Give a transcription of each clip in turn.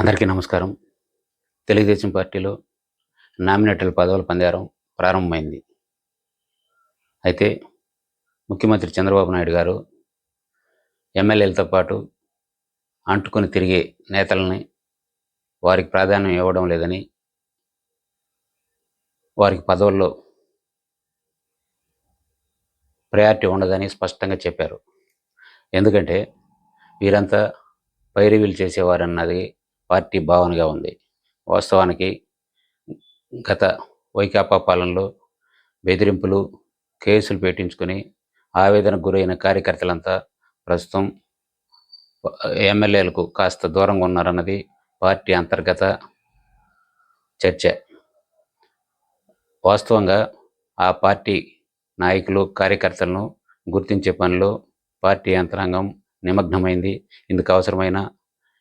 అందరికీ నమస్కారం. తెలుగుదేశం పార్టీలో నామినేటెడ్ పదవుల పందారం. ప్రారంభమైంది. అయితే ముఖ్యమంత్రి చంద్రబాబు నాయుడు గారు ఎమ్మెల్యేలతో పాటు అంటుకొని తిరిగే నేతలని వారికి ప్రాధాన్యం ఇవ్వడం లేదని వారికి పదవుల్లో ప్రయారిటీ ఉండదని స్పష్టంగా చెప్పారు. ఎందుకంటే వీరంతా పైరివీలు చేసేవారన్నది పార్టీ భావనగా ఉంది. వాస్తవానికి గత వైకాపా పాలనలో బెదిరింపులు కేసులు పెట్టించుకొని ఆవేదనకు గురైన కార్యకర్తలంతా ప్రస్తుతం ఎమ్మెల్యేలకు కాస్త దూరంగా ఉన్నారన్నది పార్టీ అంతర్గత చర్చ. వాస్తవంగా ఆ పార్టీ నాయకులు కార్యకర్తలను గుర్తించే పనిలో పార్టీ యంత్రాంగం నిమగ్నమైంది. ఇందుకు అవసరమైన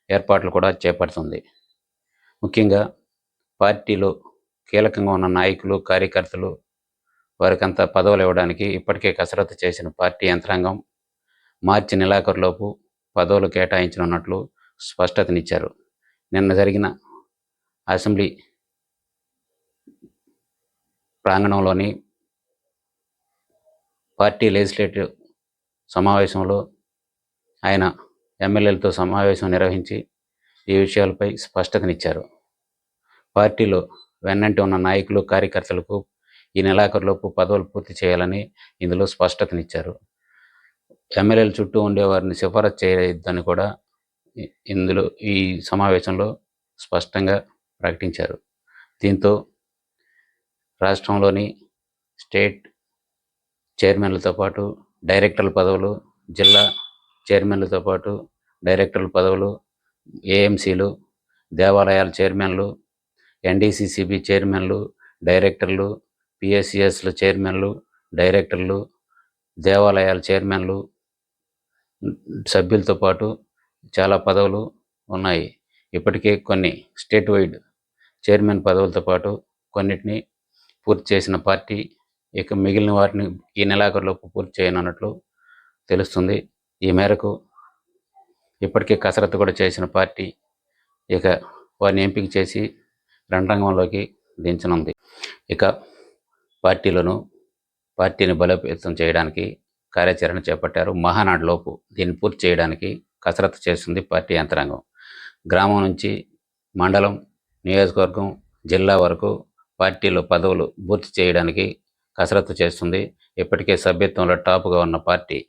ఏర్పాట్లు కూడా చేపడుతుంది. ముఖ్యంగా పార్టీలో కీలకంగా ఉన్న నాయకులు కార్యకర్తలు వారికంతా పదవులు ఇవ్వడానికి ఇప్పటికే కసరత్తు చేసిన పార్టీ యంత్రాంగం మార్చి నెలాఖరులోపు పదవులు కేటాయించనున్నట్లు స్పష్టతనిచ్చారు. నిన్న జరిగిన అసెంబ్లీ ప్రాంగణంలోని పార్టీ లెజిస్లేటివ్ సమావేశంలో ఆయన ఎమ్మెల్యేలతో సమావేశం నిర్వహించి ఈ విషయాలపై స్పష్టతనిచ్చారు. పార్టీలో వెన్నంటి ఉన్న నాయకులు కార్యకర్తలకు ఈ నెలాఖరులోపు పదవులు పూర్తి చేయాలని ఇందులో స్పష్టతనిచ్చారు. ఎమ్మెల్యేల చుట్టూ ఉండేవారిని సిఫారసు చేయొద్దని కూడా ఇందులో ఈ సమావేశంలో స్పష్టంగా ప్రకటించారు. దీంతో రాష్ట్రంలోని స్టేట్ చైర్మన్లతో పాటు డైరెక్టర్ల పదవులు జిల్లా చైర్మన్లతో పాటు డైరెక్టర్ల పదవులు ఏఎంసీలు దేవాలయాల చైర్మన్లు ఎన్డీసీసీబీ చైర్మన్లు డైరెక్టర్లు పిఎస్సిఎస్ల చైర్మన్లు డైరెక్టర్లు దేవాలయాల చైర్మన్లు సభ్యులతో పాటు చాలా పదవులు ఉన్నాయి. ఇప్పటికే కొన్ని స్టేట్ వైడ్ చైర్మన్ పదవులతో పాటు కొన్నిటిని పూర్తి చేసిన పార్టీ ఇక మిగిలిన వాటిని ఈ నెలాఖరులోపు పూర్తి చేయనున్నట్లు తెలుస్తుంది. ఈ మేరకు ఇప్పటికే కసరత్తు కూడా చేసిన పార్టీ ఇక వారిని ఎంపిక చేసి రణరంగంలోకి దించనుంది. ఇక పార్టీలను పార్టీని బలోపేతం చేయడానికి కార్యాచరణ చేపట్టారు. మహానాడులోపు దీన్ని పూర్తి చేయడానికి కసరత్తు చేస్తుంది పార్టీ యంత్రాంగం. గ్రామం నుంచి మండలం నియోజకవర్గం జిల్లా వరకు పార్టీలో పదవులు పూర్తి చేయడానికి కసరత్తు చేస్తుంది. ఇప్పటికే సభ్యత్వంలో టాప్గా ఉన్న పార్టీ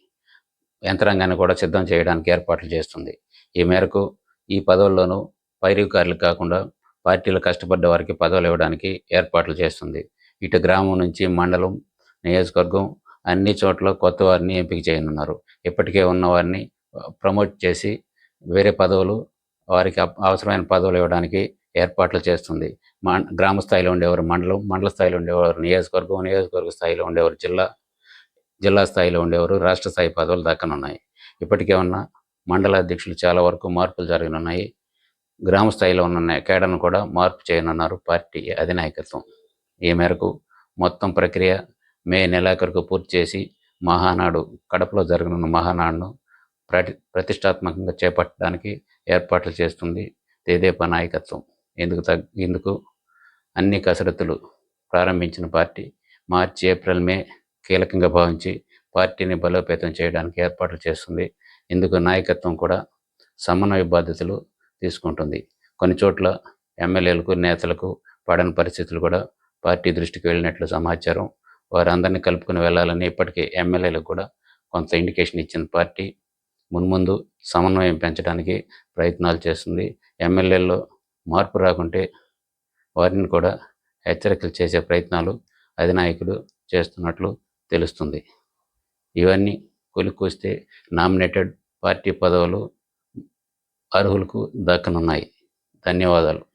యంత్రాంగాన్ని కూడా సిద్ధం చేయడానికి ఏర్పాట్లు చేస్తుంది. ఈ మేరకు ఈ పదవుల్లోనూ పైరుకారులు కాకుండా పార్టీలు కష్టపడ్డ వారికి పదవులు ఇవ్వడానికి ఏర్పాట్లు చేస్తుంది. ఇటు గ్రామం నుంచి మండలం నియోజకవర్గం అన్ని చోట్ల కొత్త వారిని ఎంపిక చేయనున్నారు. ఇప్పటికే ఉన్న వారిని ప్రమోట్ చేసి వేరే పదవులు వారికి అప్- అవసరమైన పదవులు ఇవ్వడానికి ఏర్పాట్లు చేస్తుంది. మా గ్రామ స్థాయిలో ఉండేవారు మండలం మండల స్థాయిలో ఉండేవారు నియోజకవర్గం నియోజకవర్గ స్థాయిలో ఉండేవారు జిల్లా జిల్లా స్థాయిలో ఉండేవారు. రాష్ట్ర స్థాయి పదవులు దక్కనున్నాయి ఇప్పటికే ఉన్న మండల అధ్యక్షులు చాలా వరకు మార్పులు జరగనున్నాయి. గ్రామ స్థాయిలో ఉన్న కేడర్ను కూడా మార్పు చేయనున్నారు పార్టీ అధినాయకత్వం. ఈ మేరకు మొత్తం ప్రక్రియ మే నెలాఖరుకు పూర్తి చేసి మహానాడు కడపలో జరగనున్న మహానాడును ప్రతి ప్రతిష్టాత్మకంగా చేపట్టడానికి ఏర్పాట్లు చేస్తుంది తెదేపా నాయకత్వం. ఇందుకు తగ్ ఇందుకు అన్ని కసరత్తులు ప్రారంభించిన పార్టీ మార్చి ఏప్రిల్ మే కీలకంగా భావించి పార్టీని బలోపేతం చేయడానికి ఏర్పాట్లు చేస్తుంది. ఇందుకు నాయకత్వం కూడా సమన్వయ బాధ్యతలు తీసుకుంటుంది. కొన్ని చోట్ల ఎమ్మెల్యేలకు నేతలకు పడని పరిస్థితులు కూడా పార్టీ దృష్టికి వెళ్ళినట్లు సమాచారం. వారందరినీ కలుపుకుని వెళ్ళాలని ఇప్పటికే ఎమ్మెల్యేలకు కూడా కొంత ఇండికేషన్ ఇచ్చిన పార్టీ మున్ముందు సమన్వయం పెంచడానికి ప్రయత్నాలు చేస్తుంది. ఎమ్మెల్యేల్లో మార్పు రాకుంటే వారిని కూడా హెచ్చరికలు చేసే ప్రయత్నాలు అధినాయకుడు చేస్తున్నట్లు తెలుస్తుంది. ఇవన్నీ కొలికొస్తే నామినేటెడ్ పార్టీ పదవులు అర్హులకు దక్కనున్నాయి. ధన్యవాదాలు.